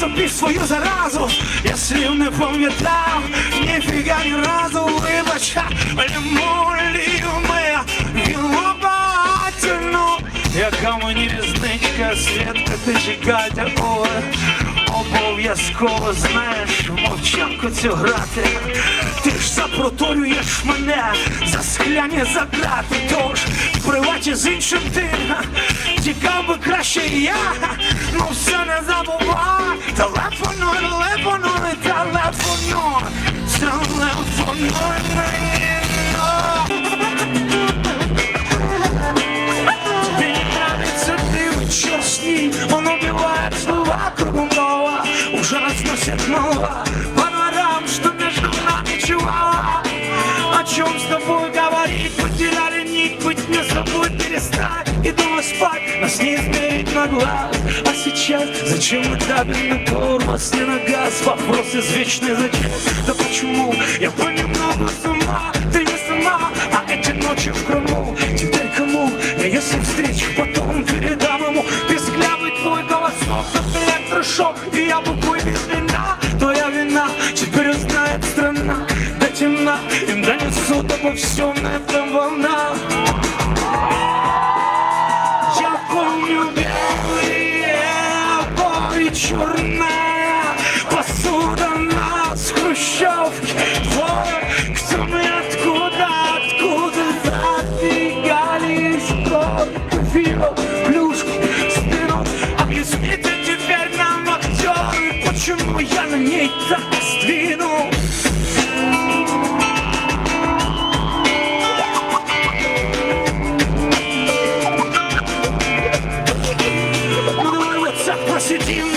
собі свою заразу, я слів не пам'ятав, ніфіга ні разу. Вибач, лімолію моя, вілобательну, яка мені різничка, свідка, ти чекайте, ой, обов'язково знаєш, мовчанку цю грати, ти ж запроторюєш мене за скляні заграти, тож приваті з іншим ти. Тікав би краще я, ну все не забувай, телефонуй, телефонуй, телефонуй, телефонуй мені. Тебе не нравится ты честный, он убивает слова кругом голова, уже разносит молва перестать и дома спать, нас не измерить на глаз. А сейчас зачем мы давим на тормоз, не на газ, вопрос извечный зачем, да почему, я понемногу с ума, ты не сама, а эти ночи в Крыму, теперь кому, я если встречу, кто мы, откуда, откуда забегали сколько пил, плюшки, стынут. Объясните теперь нам, актеры, почему я на ней так сдвинул.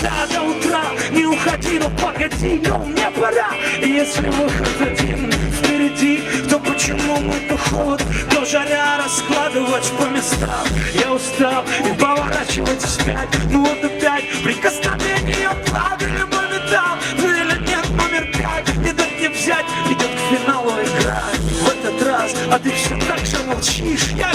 Да, до утра. Не уходи, но погоди, но мне пора. И если выход один впереди То почему то холод, то жаря Раскладывать по местам. Я устал и поворачивать вспять. Ну вот опять прикосновение отладили по металл Ну или нет, номер пять. Не дать не взять, идет к финалу игра. В этот раз, а ты все так же молчишь. Я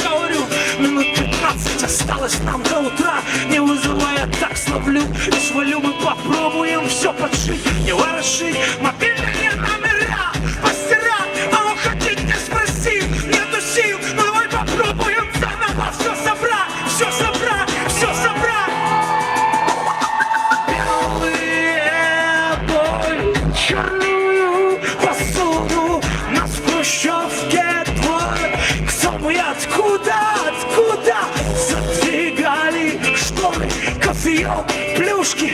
плюшки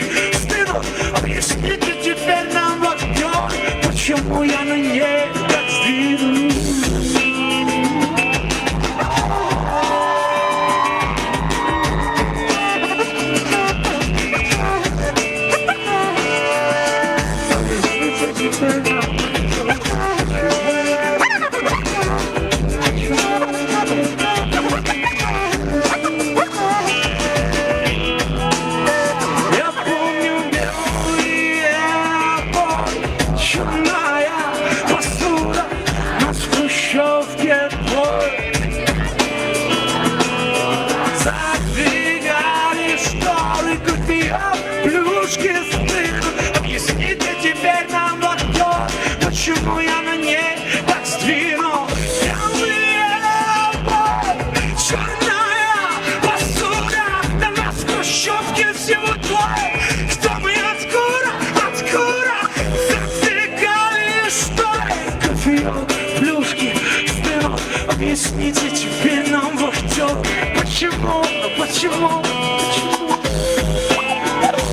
кофеек, плюшки стынут. Объясните теперь нам, вахтер, почему, ну почему, почему?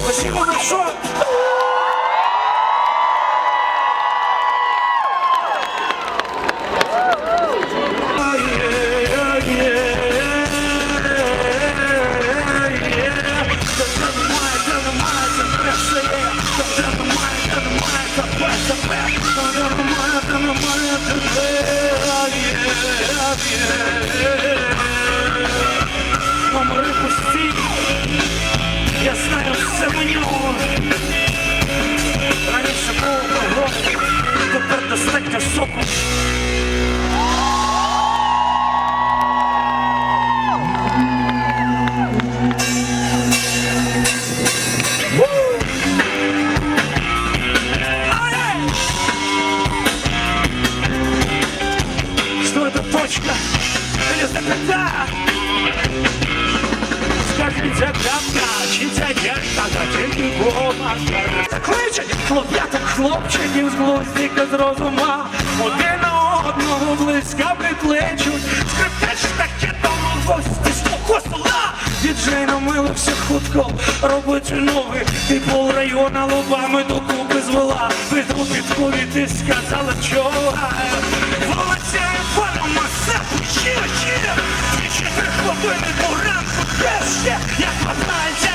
Спасибо большое. Мама, пусти, я знаю все меню. Раніше було гроші, тепер достатньо соку. Один на одного близько прикличуть. Скриптеч таке тому гості свого стола. Діджей намилився хутко, робить ноги. І пол района лобами докупи звела. Піду підкурити, сказала вчора. Вулиця панома запущила. Дві-чотири хлопини по ранку ще, як вважається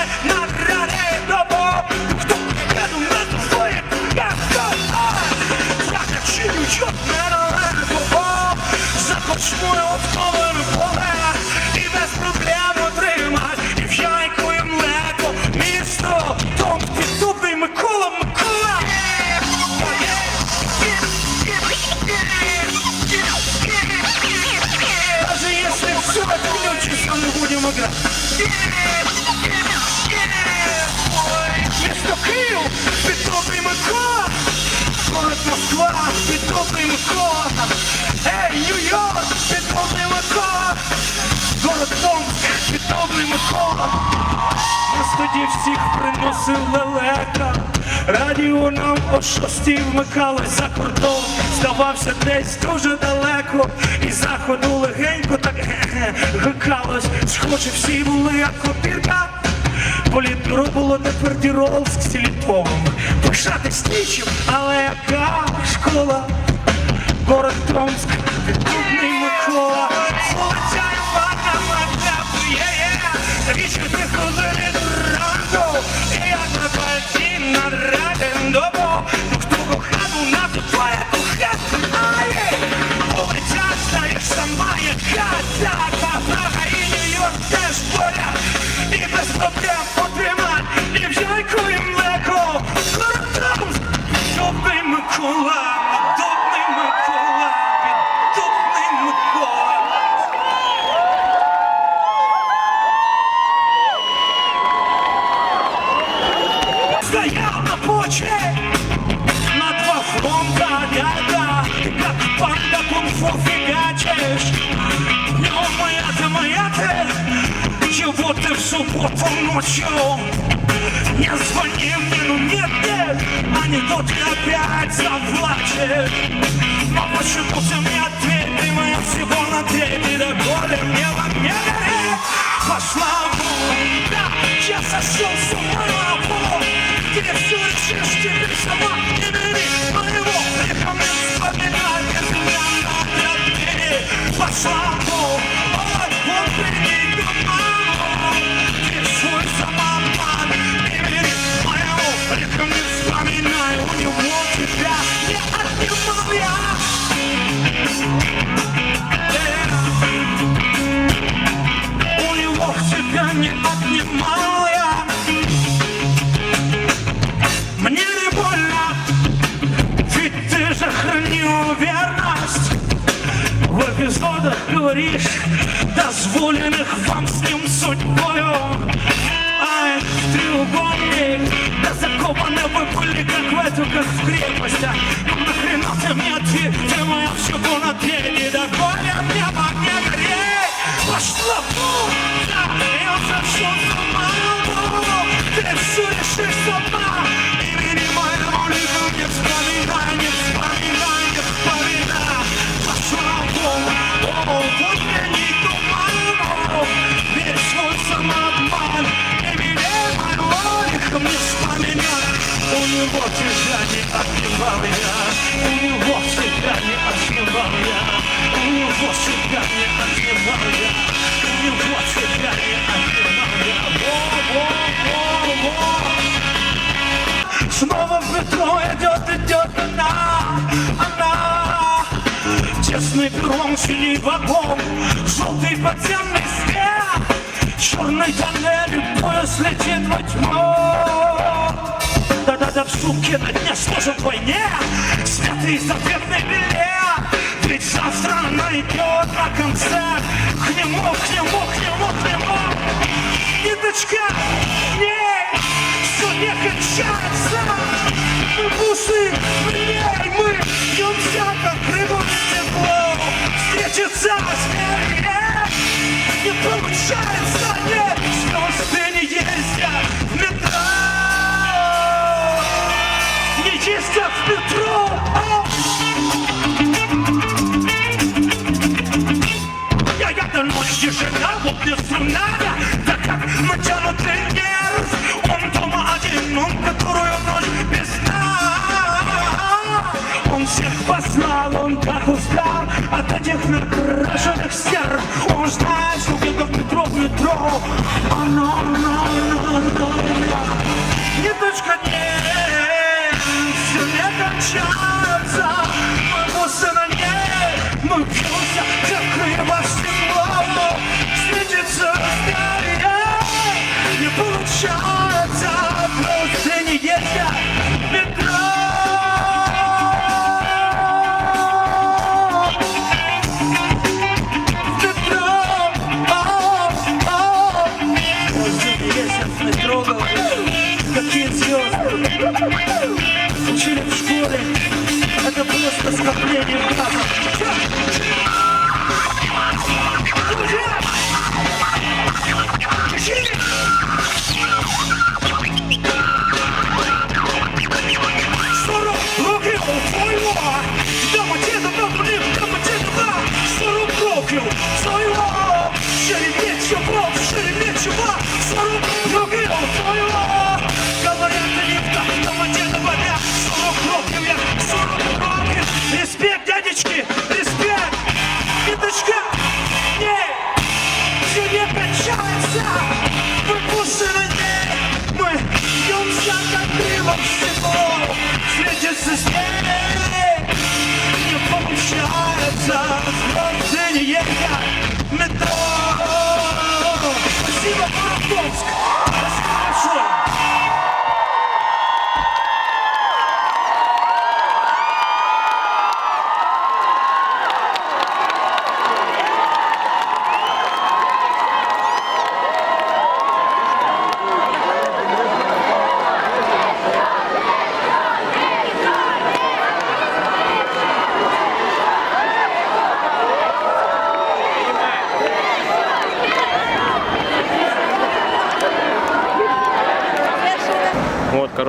играть. Место Киев, Петровый Микола. Город Москва, Петровый Микола. Эй, Нью-Йорк, Петровый Микола. Город Томск, Петровий Микола. Тоді всіх приносив лелека. Радіо нам о шостій вмикалось за кордон. Здавався десь дуже далеко. І заходу легенько так ге-ге гикалось. Схоже, всі були як копірка. Політбюро було тепер Діролськ з Літовим. Пишатись нічим, але яка школа? Город Томск, Піддубний Микола, Золотя Івана Мадапує, Вічі приходили до ранку, Стоял на два фронта ряда Ты как панда кунг-фу фигачишь. Но моя ты, моя ты Чего ты в субботу ночью? Не звони мне, ну нет, нет Анекдот ты опять заплачешь Но почему ты мне ответь Ты моя всего на треть И до боли мне в огне горит Пошла вон, да, я сошел с теперь сама Не бери моего греха мне вспоминать Если я надо бери Пошла говоришь Дозволенных вам с ним судьбою. Ай, треугольник Да закопаны вы были как в эту, как в крепостях Ну нахрена ты мне ответь Ты моя всего на теле Да горе мне в огне гореть. Пошла пуля Я зашел сама Ты все решишь сама Снова в метро идет, идет она, она. Тесный перрон, синий вагон, желтый подземный свет. Черный тоннель, поезд летит во тьму. Да-да-да, в сумке на дне сложен войне? Снятый запретный билет Ведь завтра она идет на концерт. К нему, к нему, к нему, к нему. Ниточка, мчаться! Мы бусы, меняй мы! Бьемся, как прибудет тепло! Встретиться смерть! Не получается, нет! Звезды не ездят в метро! Не ездят в метро! no, no, no, no, Ниточка не все не кончается. You're fucking shot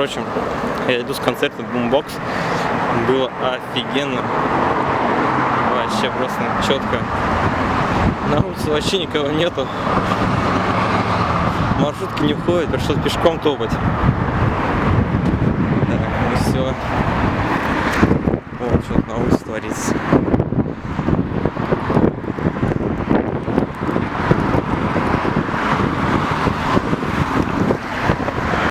прочим, я иду с концерта Boombox. Было офигенно. Вообще просто четко. На улице вообще никого нету. Маршрутки не входит, пришлось пешком топать. Так, ну все. Вот что на улице творится.